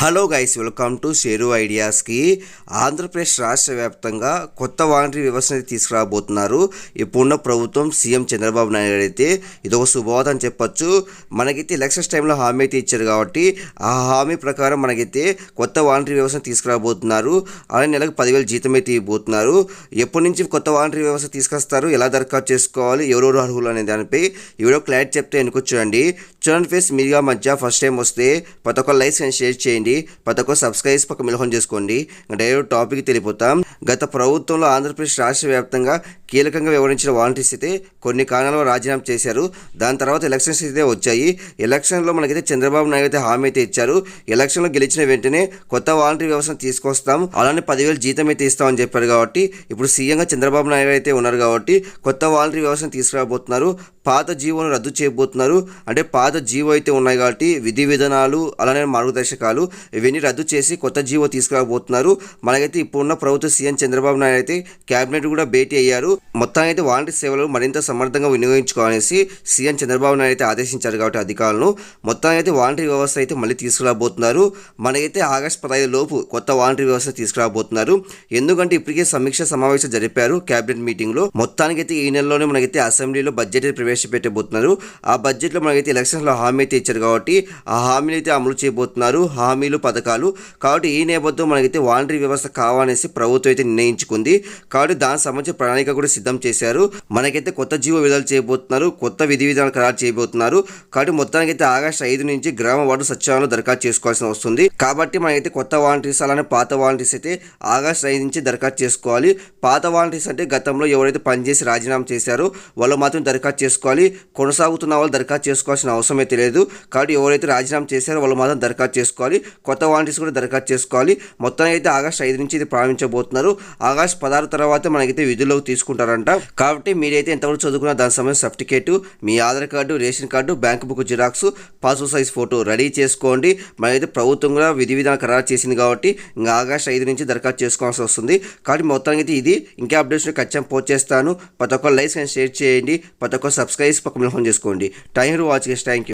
Hello guys welcome to Sheru ఐడియాస్కి Andhra Pradesh రాష్ట్ర వ్యాప్తంగా కొత్త వాలంటరీ వ్యవస్థ తీసుకురాబోతున్నారు. ఇప్పుడున్న ప్రభుత్వం సీఎం చంద్రబాబు నాయుడు అయితే ఇది ఒక శుభవార్త అని చెప్పొచ్చు. మనకైతే ఎలక్షన్స్ టైంలో హామీ అయితే ఇచ్చారు కాబట్టి ఆ హామీ ప్రకారం మనకైతే కొత్త వాలంటరీ వ్యవస్థను తీసుకురాబోతున్నారు. అలాగే నెలకు పదివేలు జీతం అయితే ఇవ్వబోతున్నారు. ఎప్పటి నుంచి కొత్త వాలంటరీ వ్యవస్థ తీసుకొస్తారు? ఎలా దరఖాస్తు చేసుకోవాలి? ఎవరెవరు అర్హులు అనే దానిపై ఎవరో క్లారిటీ చెప్తే వెనుక చూడండి ఫ్రెండ్స్ ఫేస్ మధ్య ఫస్ట్ టైం వస్తే ప్రతి ఒక్క లైక్స్ అండ్ షేర్ చేయండి ప్రతి ఒక్క సబ్స్క్రైబ్ పక్క మిలహం చేసుకోండి డైరెక్ట్ టాపిక్ తెలిపోతాం గత ప్రభుత్వంలో ఆంధ్రప్రదేశ్ రాష్ట్ర వ్యాప్తంగా కీలకంగా వివరించిన వాలంటీర్స్ అయితే కొన్ని కారణాలు రాజీనామా చేశారు. దాని తర్వాత ఎలక్షన్స్ అయితే వచ్చాయి. ఎలక్షన్లో మనకైతే చంద్రబాబు నాయుడు అయితే హామీ అయితే ఇచ్చారు. ఎలక్షన్లో గెలిచిన వెంటనే కొత్త వాలంటీర్ వ్యవస్థను తీసుకొస్తాం. అలానే పదివేలు జీతం అయితే ఇస్తామని చెప్పారు కాబట్టి ఇప్పుడు సీఎంగా చంద్రబాబు నాయుడు అయితే ఉన్నారు కాబట్టి కొత్త వాలంటీర్ వ్యవస్థను తీసుకురాబోతున్నారు. పాత జీవోను రద్దు చేయబోతున్నారు. అంటే పాత జీవో అయితే ఉన్నాయి కాబట్టి విధి విధానాలు అలానే మార్గదర్శకాలు ఇవన్నీ రద్దు చేసి కొత్త జీవో తీసుకురాబోతున్నారు. మనకైతే ఇప్పుడున్న ప్రభుత్వ సీఎం చంద్రబాబు నాయుడు అయితే కేబినెట్ కూడా భేటీ అయ్యారు. మొత్తానికి అయితే వాలంటీర్ సేవలు మరింత సమర్థంగా వినియోగించుకోవాలనేసి సీఎం చంద్రబాబు నాయుడు అయితే ఆదేశించారు కాబట్టి అధికారులను. మొత్తానికి అయితే వాలంటీర్ వ్యవస్థ అయితే మళ్ళీ తీసుకురాబోతున్నారు. మనకైతే ఆగస్టు పదహైదు లోపు కొత్త వాలంటీర్ వ్యవస్థ తీసుకురాబోతున్నారు. ఎందుకంటే ఇప్పటికే సమీక్ష సమావేశం జరిపారు కేబినెట్ మీటింగ్లో. మొత్తానికైతే మొత్తానికి అయితే ఈ నెలలోనే మనకైతే అసెంబ్లీలో బడ్జెట్ అయితే ప్రవేశపెట్టబోతున్నారు. ఆ బడ్జెట్లో మనకైతే ఎలక్షన్స్లో హామీ అయితే ఇచ్చారు కాబట్టి ఆ హామీలు అయితే అమలు చేయబోతున్నారు. హామీలు పథకాలు. కాబట్టి ఈ నేపథ్యం మనకైతే వాలంటరీ వ్యవస్థ కావాలనేసి ప్రభుత్వం అయితే నిర్ణయించుకుంది. కాబట్టి దానికి సంబంధించిన ప్రణాళిక కూడా సిద్ధం చేశారు. మనకైతే కొత్త జీవో విడుదల చేయబోతున్నారు. కొత్త విధి విధానాలు ఖరారు చేయబోతున్నారు. కాబట్టి మొత్తానికి అయితే ఆగస్టు ఐదు నుంచి గ్రామ వార్డు సచివాలయంలో దరఖాస్తు చేసుకోవాల్సి వస్తుంది. కాబట్టి మనకైతే కొత్త వాలంటీర్స్ అలానే పాత వాలంటీర్స్ అయితే ఆగస్టు ఐదు నుంచి దరఖాస్తు చేసుకోవాలి. పాత వాలంటీర్స్ అంటే గతంలో ఎవరైతే పనిచేసి రాజీనామా చేశారో వాళ్ళు మాత్రం దరఖాస్తు చేసుకోవాలి కొనసాగుతున్న వాళ్ళు దరఖాస్తు చేసుకోవాల్సిన అవసరం అయితే లేదు కాబట్టి ఎవరైతే రాజీనామా చేశారో వాళ్ళు మాత్రం దరఖాస్తు చేసుకోవాలి కొత్త వాలంటీర్స్ కూడా దరఖాస్తు చేసుకోవాలి. మొత్తానికి అయితే ఆగస్ట్ ఐదు నుంచి ఇది ప్రారంభించబోతున్నారు. ఆగస్ట్ పదహారు తర్వాత మనకైతే విధుల్లోకి తీసుకుంటారంట. కాబట్టి మీరైతే ఎంతవరకు చదువుకున్న దాని సంబంధించిన సర్టిఫికేట్ మీ Aadhaar card ration card bank book xerox passport size photo ready చేసుకోండి. మనకైతే ప్రభుత్వం కూడా విధి విధానం ఖరారు చేసింది కాబట్టి ఇంకా ఆగస్ట్ ఐదు నుంచి దరఖాస్తు చేసుకోవాల్సి వస్తుంది. కాబట్టి మొత్తానికి అయితే ఇది. ఇంకా అప్డేట్స్ ఖచ్చితంగా పోస్ట్ చేస్తాను. ప్రతి ఒక్క లైక్స్ అండ్ షేర్ చేయండి. ప్రతి ఒక్క సబ్స్క్రైబ్ సబ్స్క్రైబ్స్ పక్కన ఫోన్ చేసుకోండి. టైం వాచ్ చేసి థ్యాంక్ యూ